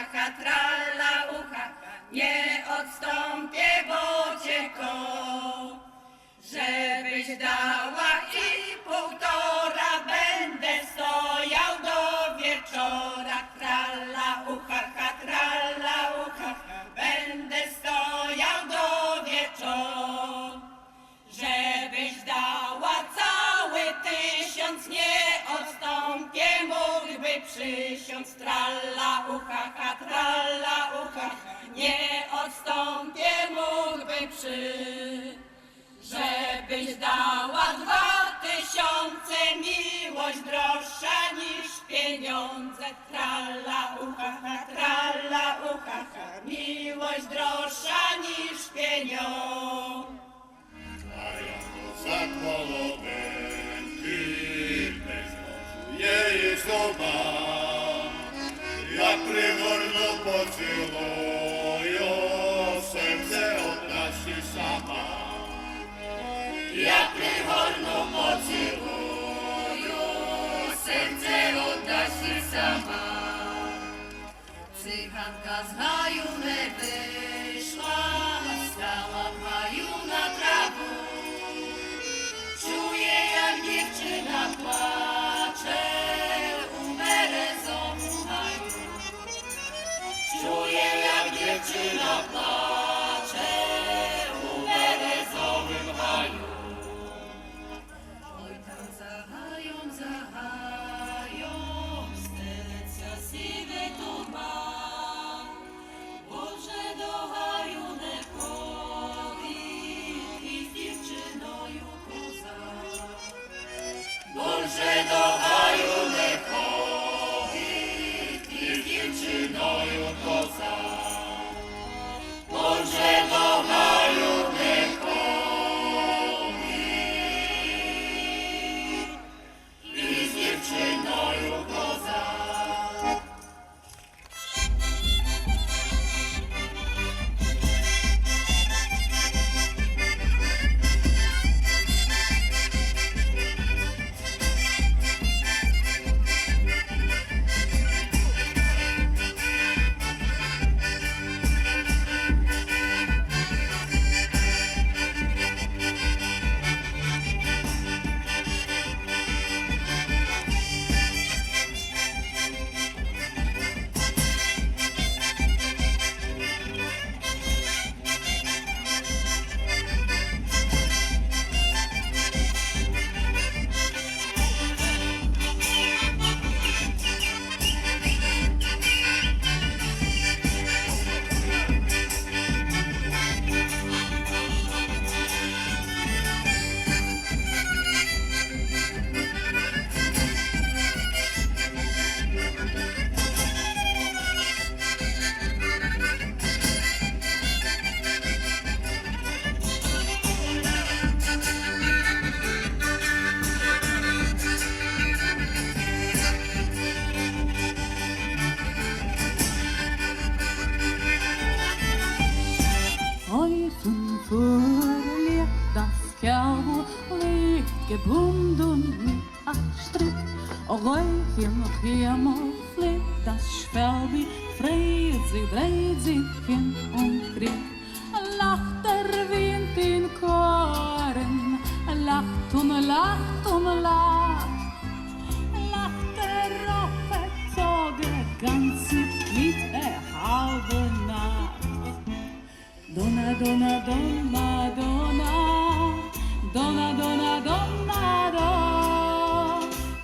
haha, tralla ucha, nie odstąpię, bo cię ko, żebyś dała tralla, uchacha, tralla, uchacha, nie odstąpię, mógłbym przy, żebyś dała dwa tysiące, miłość droższa niż pieniądze, tralla. Krishna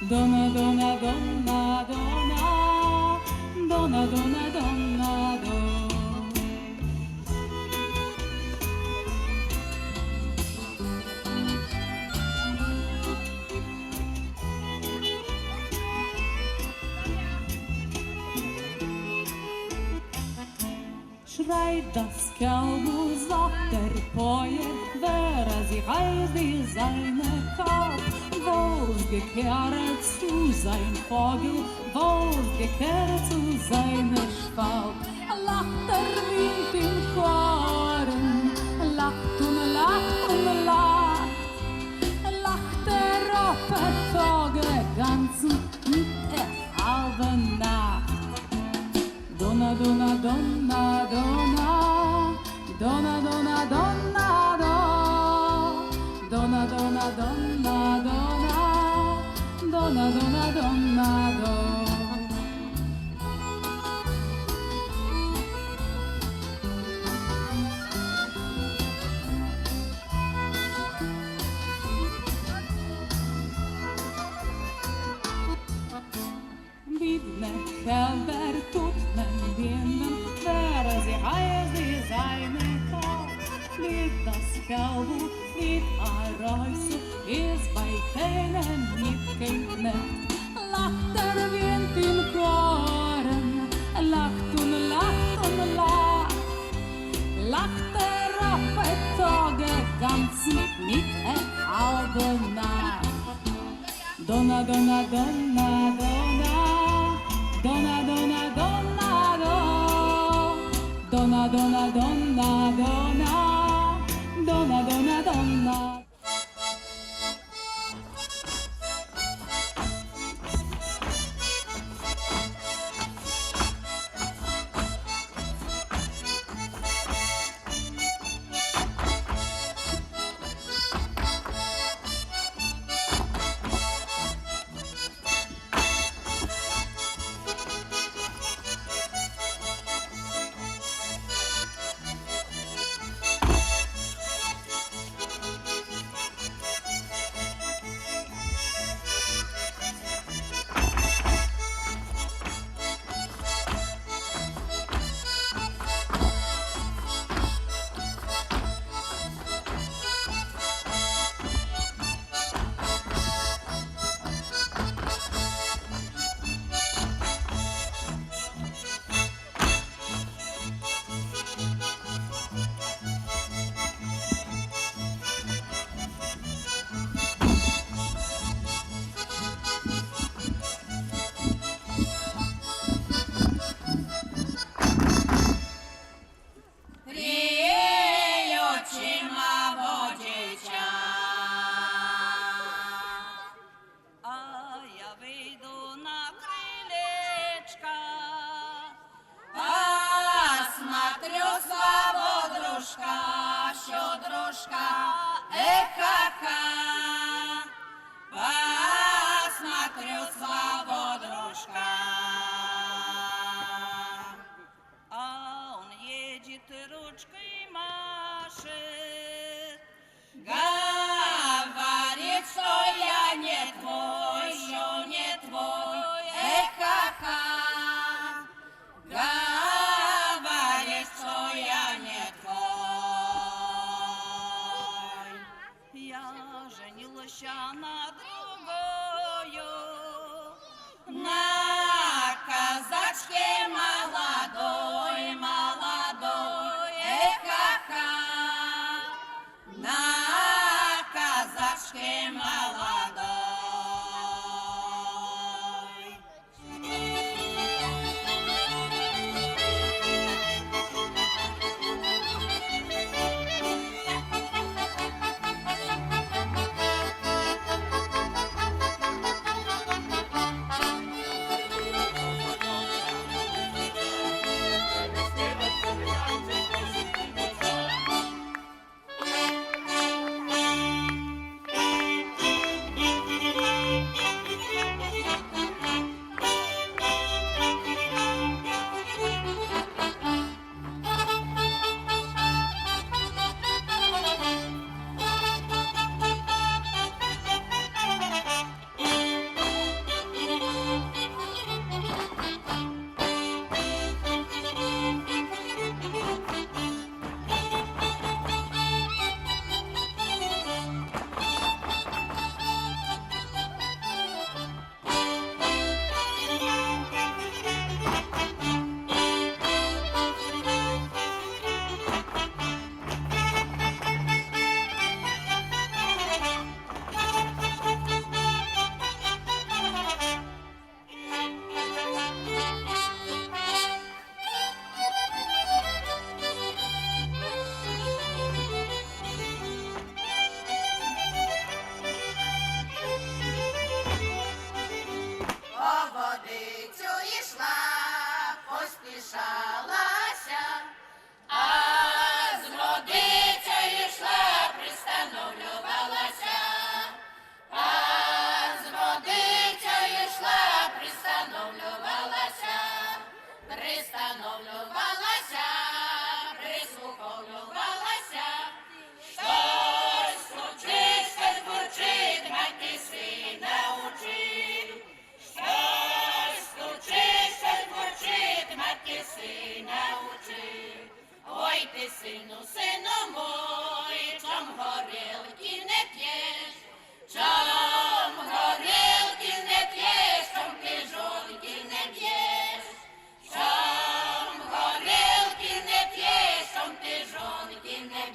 Donna, donna, donna, donna, donna, donna, donna, donna. Швейцарська муза терпоє, виразі гайди зайника, Wolfsbekehren zu sein Vogel, wohl gekehrt zu seiner Spalt. Donna, donna, donna, donna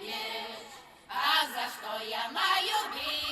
пижонки. А за что я маю бить,